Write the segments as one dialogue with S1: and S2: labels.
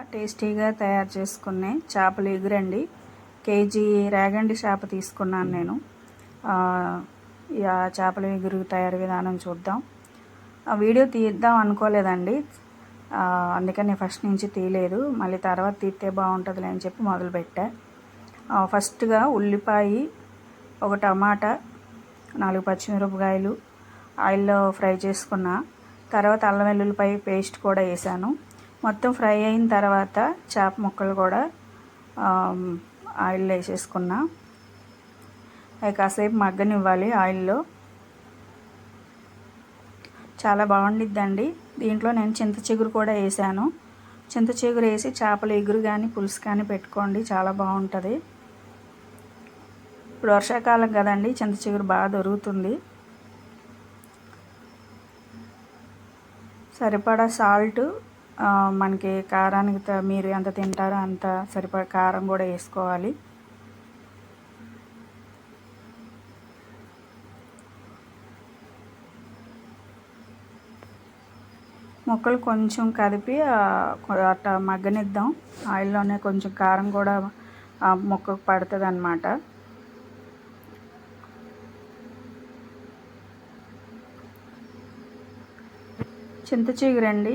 S1: టేస్టీగా తయారు చేసుకునే చేపలు ఎగురండి. కేజీ రేగండి చేప తీసుకున్నాను నేను. ఆ, చేపల ఎగురు తయారు విధానం చూద్దాం. ఆ వీడియో తీద్దాం అనుకోలేదండి. ఆ, అందుకని ఫస్ట్ నుంచి తీయలేదు. మళ్ళీ తర్వాత తీస్తే బాగుంటుందిలే అని చెప్పి మొదలుపెట్టా. ఫస్ట్గా ఉల్లిపాయ ఒక టమాటా నాలుగు పచ్చిమిరపకాయలు ఆయిల్లో ఫ్రై చేసుకున్న. తర్వాత అల్లం వెల్లుల్లిపాయ పేస్ట్ కూడా వేసాను. మొత్తం ఫ్రై అయిన తర్వాత చేప ముక్కలు కూడా ఆయిల్లో వేసేసుకున్నా. అవి కాసేపు మగ్గనివ్వాలి ఆయిల్లో. చాలా బాగుండిద్దండి. దీంట్లో నేను చింత చిగురు కూడా వేసాను. చింత చిగురు వేసి చేపల ఎగురు కానీ పులుసు కానీ పెట్టుకోండి. చాలా బాగుంటుంది. ఇప్పుడు వర్షాకాలం కదండి చింత చిగురు బాగా దొరుకుతుంది. సరిపడా సాల్ట్ మనకి కారానికి మీరు ఎంత తింటారో అంత సరిపడా కారం కూడా వేసుకోవాలి. ముక్కలు కొంచెం కదిపి అట్ట అట్లా మగ్గనిద్దాం. ఆయిల్లోనే కొంచెం కారం కూడా ముక్కకు పడుతుంది అన్నమాట చింత చిగురండి.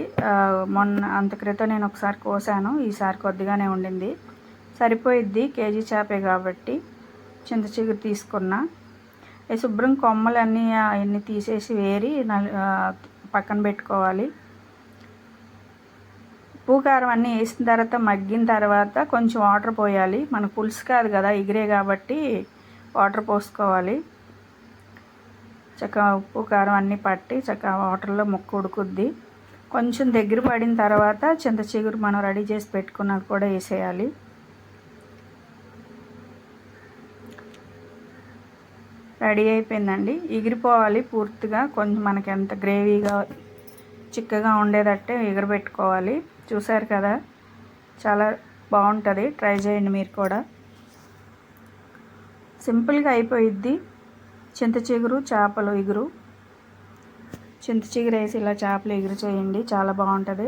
S1: మొన్న అంత క్రితం నేను ఒకసారి కోసాను. ఈసారి కొద్దిగానే ఉండింది. సరిపోయిద్ది కేజీ చేపే కాబట్టి చింత చిగురు తీసుకున్నా. ఈ శుభ్రం కొమ్మలన్నీ అవన్నీ తీసేసి వేరి పక్కన పెట్టుకోవాలి. ఉప్పు కారం అన్నీ వేసిన తర్వాత మగ్గిన తర్వాత కొంచెం వాటర్ పోయాలి. మన పులుసు కాదు కదా ఎగిరే కాబట్టి వాటర్ పోసుకోవాలి. చక్కగా ఉప్పు కారం అన్నీ పట్టి చక్కగా వాటర్లో ముక్క ఉడుకుద్ది. కొంచెం దగ్గర పడిన తర్వాత చింత చిగురు మనం రెడీ చేసి పెట్టుకున్నది కూడా వేసేయాలి. రెడీ అయిపోయిందండి. ఎగిరిపోవాలి పూర్తిగా. కొంచెం మనకి ఎంత గ్రేవీగా చిక్కగా ఉండేటట్టే ఎగరబెట్టుకోవాలి. చూసారు కదా? చాలా బాగుంటుంది. ట్రై చేయండి మీరు కూడా. సింపుల్గా అయిపోయిద్ది. చింత చిగురు చేపలు ఎగురు చింత చిగురు వేసి ఇలా చేపలు ఎగురు చేయండి. చాలా బాగుంటుంది.